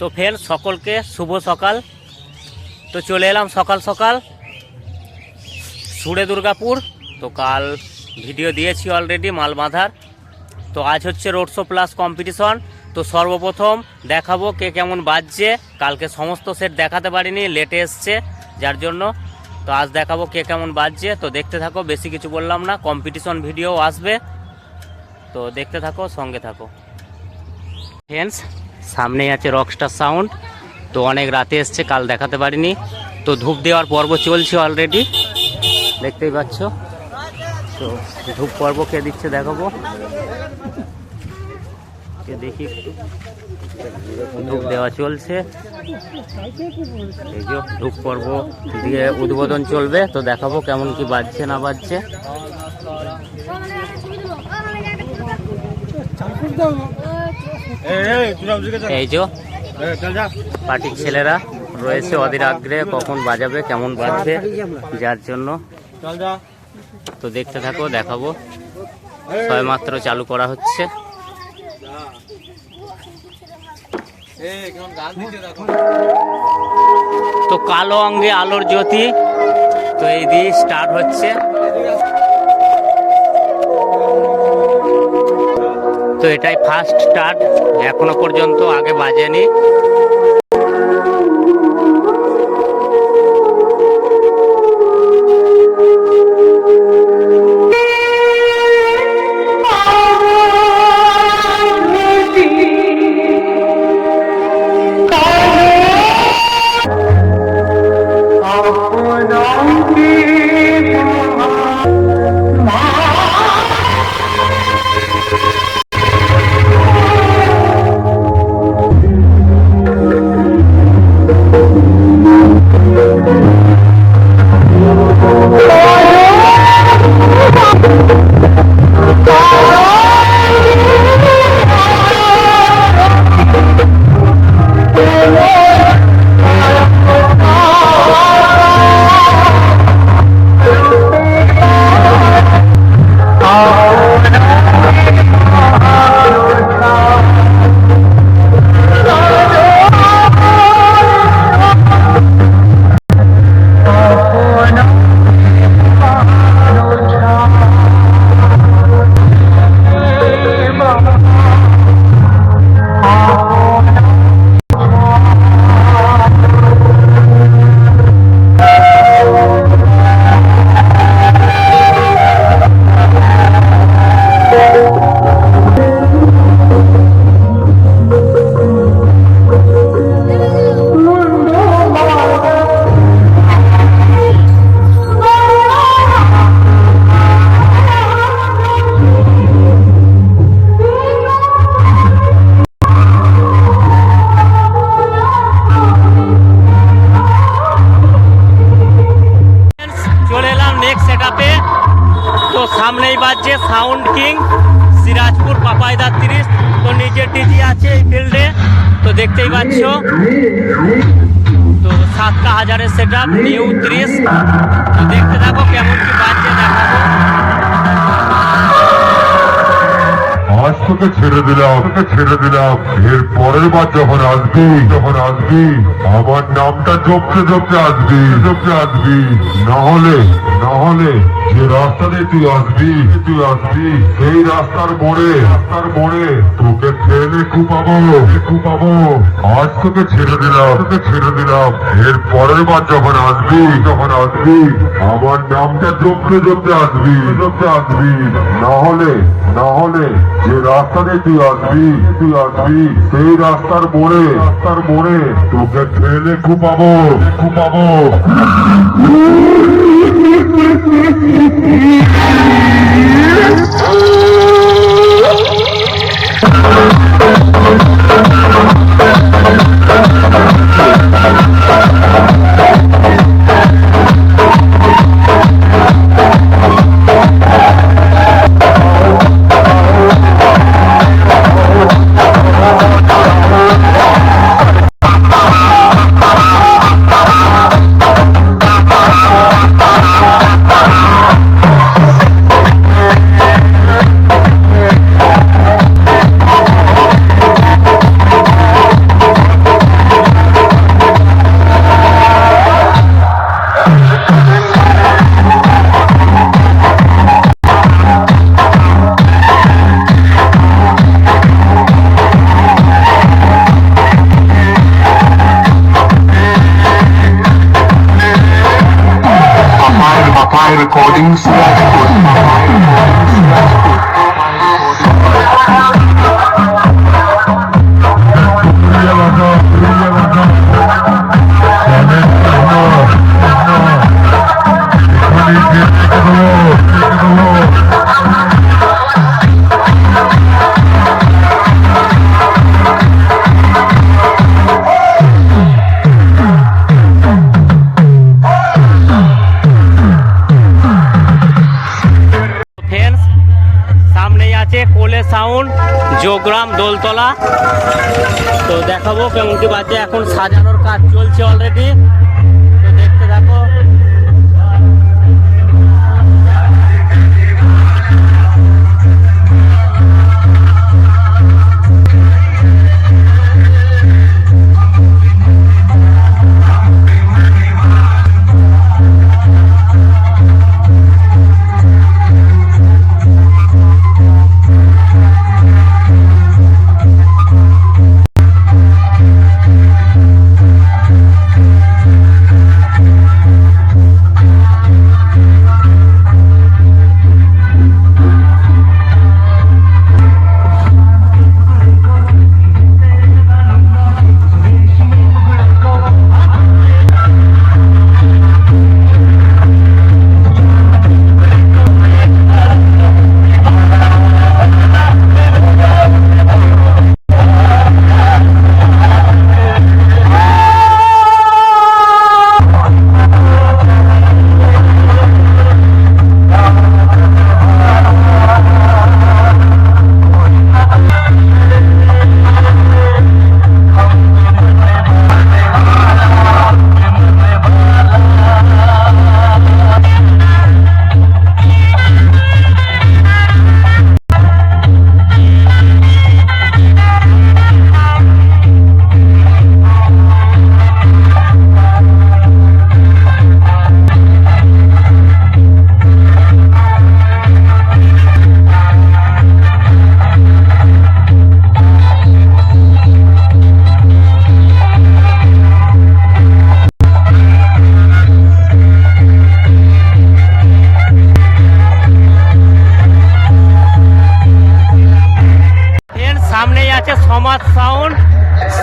তো ফের সকলকে শুভ সকাল। তো চলে এলাম সকাল সকাল। সুরে দুর্গাপুর তো কাল ভিডিও দিয়েছি অলরেডি মাল বাঁধার তো আজ হচ্ছে রোড শো প্লাস কম্পিটিশন তো সর্বপ্রথম দেখাবো কে কেমন বাজছে। কালকে সমস্ত সেট দেখাতে পারিনি লেটে এসছে, যার জন্য। তো আজ দেখাবো কে কেমন বাজছে। তো দেখতে থাকো, বেশি কিছু বললাম না কম্পিটিশন ভিডিও আসবে। তো দেখতে থাকো, সঙ্গে থাকো। ফ্রেন্ডস সামনেই আছে রকস্টার সাউন্ড তো অনেক রাতে এসছে কাল দেখাতে পারিনি তো ধূপ দেওয়ার পর্ব চলছে অলরেডি দেখতেই পাচ্ছ তো ধূপ পর্ব কে দিচ্ছে দেখাবো দেখি ধূপ দেওয়া চলছে এই ধূপ পর্ব দিয়ে উদ্বোধন চলবে তো দেখাবো কেমন কি বাজছে না বাজছে এই যে পার্টির ছেলেরা রয়েছে অধীর আগ্রহে কখন বাজাবে, কেমন বাজবে, যার জন্য। তো দেখতে থাকো, দেখাবো। সবেমাত্র চালু করা হচ্ছে। তো কালো অঙ্গে আলোর জ্যোতি। তো এই দিয়ে স্টার্ট হচ্ছে। তো এটাই ফার্স্ট স্টার্ট এখনও পর্যন্ত আগে বাজেনি। চলে দেখতেই পাচ্ছ। তো সাতটা হাজারের সেট আপ নিউ ত্রিশ তো দেখতে থাকো কেমন কি বাজছে, দেখাবো। ছেড়ে দিলাম, তোকে ছেড়ে দিলাম। এর পরের বার যখন আসবি যখন আসবি, আমার নামটা জপতে জপতে আসবি জপতে আসবি। না হলে না হলে যে রাস্তা দিয়ে তুই আসবি তুই আসবি, সেই রাস্তার মোড়ে রাস্তার মোড়ে তোকে ট্রেনে কুপাবো কুপাবো। আজ তোকে ছেড়ে দিলাম, তোকে ছেড়ে দিলাম। এর পরের বার যখন আসবি যখন আসবি, আমার নামটা জপতে জপতে আসবি জপতে আসবি। না হলে না হলে যে রাস্তা দিয়ে তুই আসবি তুই আসবি, সেই রাস্তার মোড়ে রাস্তার মোড়ে তোকে ট্রেনে কুপাবো কুপাবো। Thank you. যোগরাম দোলতলা। তো দেখাবো কেমন কি বাজে। এখন সাজানোর কাজ চলছে অলরেডি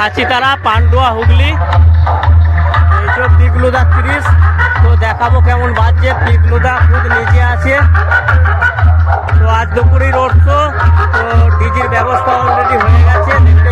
সাচিতারা, পান্ডুয়া, হুগলি। এইসব পিগলুদা তিরিশ। তো দেখাবো কেমন বাজছে। পিগলুদা খুব নিচে আছে। তো আজ দুপুরেই রোড তো তো ডিজির ব্যবস্থা অলরেডি হয়ে গেছে। দেখতেই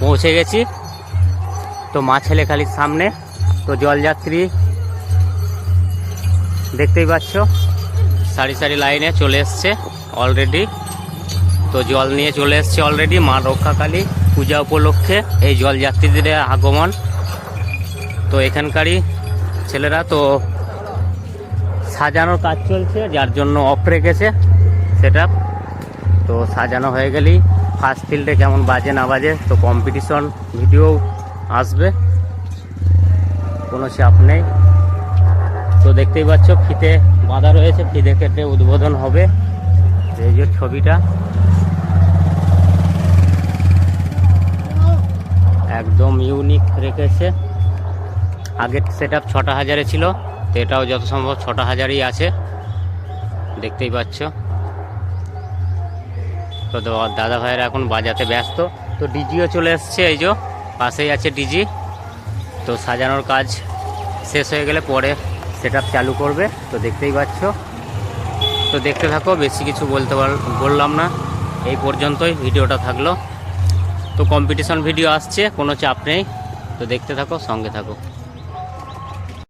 পৌঁছে গেছি। তো মাছেলেখালির সামনে, তো জলযাত্রী দেখতেই পাচ্ছ, সারি সারি লাইনে চলে এসছে অলরেডি তো জল নিয়ে চলে এসছে অলরেডি মা রক্ষাকালী পূজা উপলক্ষে এই জলযাত্রীদের আগমন। তো এখানকারই ছেলেরা তো সাজানোর কাজ চলছে, যার জন্য অফ রেখেছে সেটা তো সাজানো হয়ে গেলেই ফার্স্ট ফিল্ডে কেমন বাজে না বাজে, তো কম্পিটিশন ভিডিও আসবে। কোনো চাপ নেই। তো দেখতেই পাচ্ছ, ফিতে বাঁধা রয়েছে ফিতে কেটে উদ্বোধন হবে। এই যে ছবিটা। একদম ইউনিক রেখেছে। আগের সেট আপ ছটা হাজারে ছিল, তো এটাও যত সম্ভব ছটা হাজারই আছে। দেখতেই পাচ্ছ। তো দাদা ভাইয়েরা এখন বাজাতে ব্যস্ত। তো ডিজিও চলে এসছে, এই যে পাশেই আছে ডিজি। তো সাজানোর কাজ শেষ হয়ে গেলে পরে সেট চালু করবে। তো দেখতেই পাচ্ছ। তো দেখতে থাকো, বেশি কিছু বলতে বললাম না। এই পর্যন্তই ভিডিওটা থাকল। তো কম্পিটিশন ভিডিও আসছে, কোনো চাপ নেই। তো দেখতে থাকো, সঙ্গে থাকো।